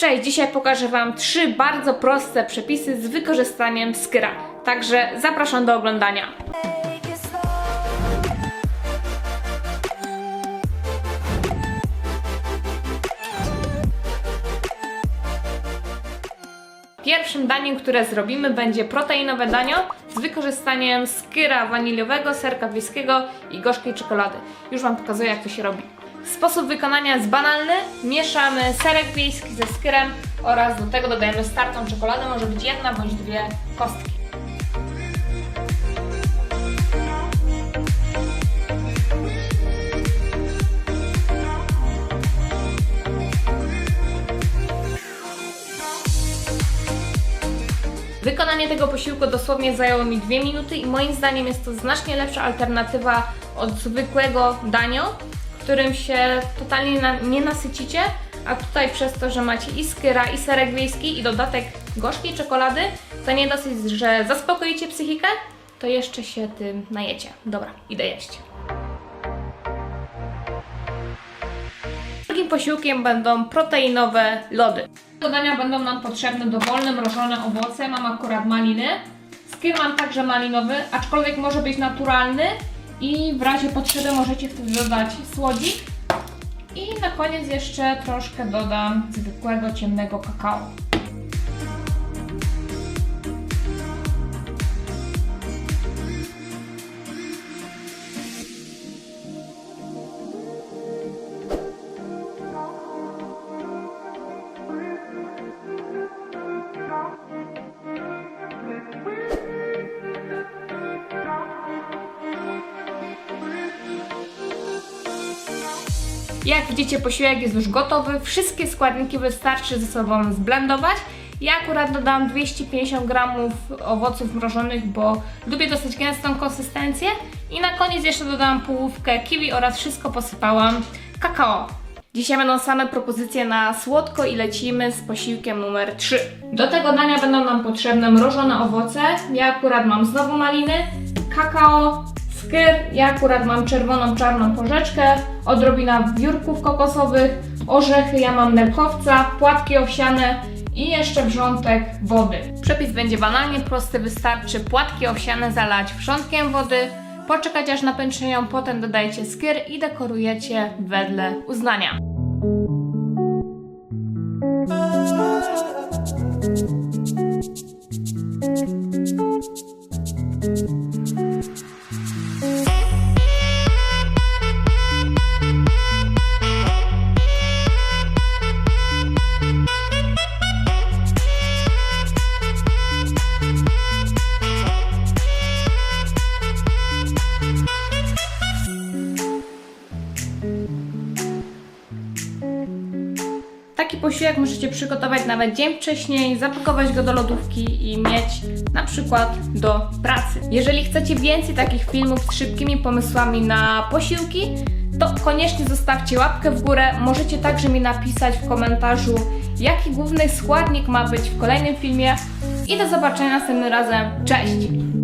Cześć, dzisiaj pokażę Wam trzy bardzo proste przepisy z wykorzystaniem Skyra. Także zapraszam do oglądania. Pierwszym daniem, które zrobimy, będzie proteinowe danie z wykorzystaniem skyra waniliowego, serka wiejskiego i gorzkiej czekolady. Już Wam pokazuję, jak to się robi. Sposób wykonania jest banalny. Mieszamy serek wiejski ze skyrem oraz do tego dodajemy startą czekoladę. Może być jedna bądź dwie kostki. Wykonanie tego posiłku dosłownie zajęło mi 2 minuty i moim zdaniem jest to znacznie lepsza alternatywa od zwykłego dania, którym się totalnie na, nie nasycicie, a tutaj przez to, że macie i skyra, i serek wiejski, i dodatek gorzkiej czekolady, to nie dosyć, że zaspokoicie psychikę, to jeszcze się tym najecie. Dobra, idę jeść. Drugim posiłkiem będą proteinowe lody. Do dania będą nam potrzebne dowolne mrożone owoce. Mam akurat maliny. Skyr mam także malinowy, aczkolwiek może być naturalny i w razie potrzeby możecie wtedy dodać słodzik. I na koniec jeszcze troszkę dodam zwykłego ciemnego kakao. Jak widzicie, posiłek jest już gotowy. Wszystkie składniki wystarczy ze sobą zblendować. Ja akurat dodam 250 gramów owoców mrożonych, bo lubię dosyć gęstą konsystencję. I na koniec jeszcze dodam połówkę kiwi oraz wszystko posypałam kakao. Dzisiaj będą same propozycje na słodko i lecimy z posiłkiem numer 3. Do tego dania będą nam potrzebne mrożone owoce. Ja akurat mam znowu maliny, kakao, skyr. Ja akurat mam czerwoną, czarną porzeczkę, odrobina wiórków kokosowych, orzechy, ja mam nerkowca, płatki owsiane i jeszcze wrzątek wody. Przepis będzie banalnie prosty, wystarczy płatki owsiane zalać wrzątkiem wody, poczekać aż napęcznieją, potem dodajcie skyr i dekorujecie wedle uznania. Taki posiłek możecie przygotować nawet dzień wcześniej, zapakować go do lodówki i mieć na przykład do pracy. Jeżeli chcecie więcej takich filmów z szybkimi pomysłami na posiłki, to koniecznie zostawcie łapkę w górę. Możecie także mi napisać w komentarzu, jaki główny składnik ma być w kolejnym filmie. I do zobaczenia następnym razem. Cześć!